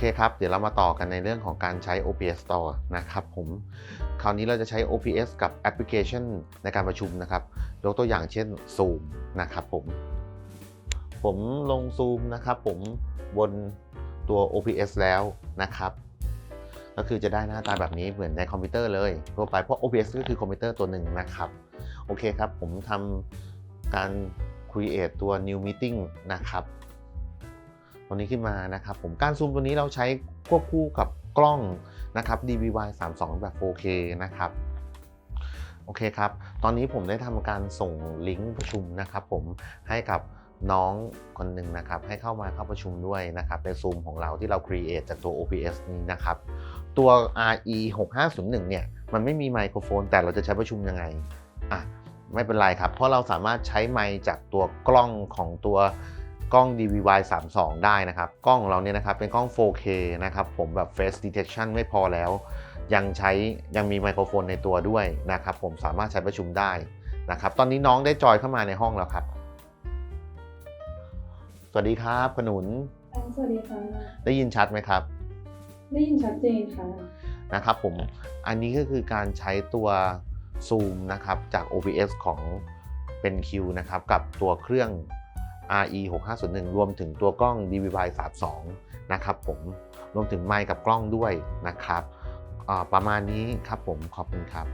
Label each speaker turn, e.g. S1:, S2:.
S1: เคครับ เดี๋ยวเรามาต่อกันในเรื่องของการใช้ OBS ต่อนะครับผม คราวนี้เราจะใช้ OBS กับแอปพลิเคชันในการประชุมนะครับ ยกตัวอย่างเช่น Zoom นะครับผม ผมลง Zoom นะครับผมบนตัว OBS แล้วนะครับ ก็คือจะได้หน้าตาแบบนี้เหมือนในคอมพิวเตอร์เลยทั่วไปเพราะ OBS ก็คือคอมพิวเตอร์ตัวหนึ่งนะครับ โอเคครับ ผมทำการ create ตัว new meeting นะครับ ตัวนี้ขึ้นมานะครับผมการซูมตัวนี้เราใช้ควบคู่กับกล้องนะครับ DVI 32แบบ 4K นะครับโอเคครับ ตอนนี้ผมได้ทำการส่งลิงก์ประชุมนะครับ ผมให้กับน้องคนหนึ่งนะครับ ให้เข้ามาเข้าประชุมด้วยนะครับ ในซูมของเราที่เรา create จากตัว OBS นี้นะครับ ตัว RE 6501เนี่ย มันไม่มีไมโครโฟน แต่เราจะใช้ประชุมยังไงอะไม่เป็นไรครับ เพราะเราสามารถใช้ไมค์จากตัวกล้องของตัว กล้อง DVI 32 ได้นะครับ กล้องของเราเนี่ยนะครับเป็นกล้อง 4K นะครับผมแบบ face detection ไม่พอแล้ว ยังใช้ยังมีไมโครโฟนในตัวด้วยนะครับผมสามารถใช้ประชุมได้นะครับตอนนี้น้องได้จอยเข้ามาในห้องแล้วครับ สวัสดีครับขนุน
S2: ค่ะสวัสดีค่ะ
S1: ได้ยินชัดไหมครับ
S2: ได้ยินชัดเจนค่ะ
S1: นะครับผมอันนี้ก็คือการใช้ตัว Zoom นะครับจาก OBS ของเป็น Q นะครับกับตัวเครื่อง RE 6501รวมถึงตัวกล้อง DVI 32นะครับผมรวมถึงไมค์กับกล้องด้วยนะครับประมาณนี้ครับผมขอบคุณครับ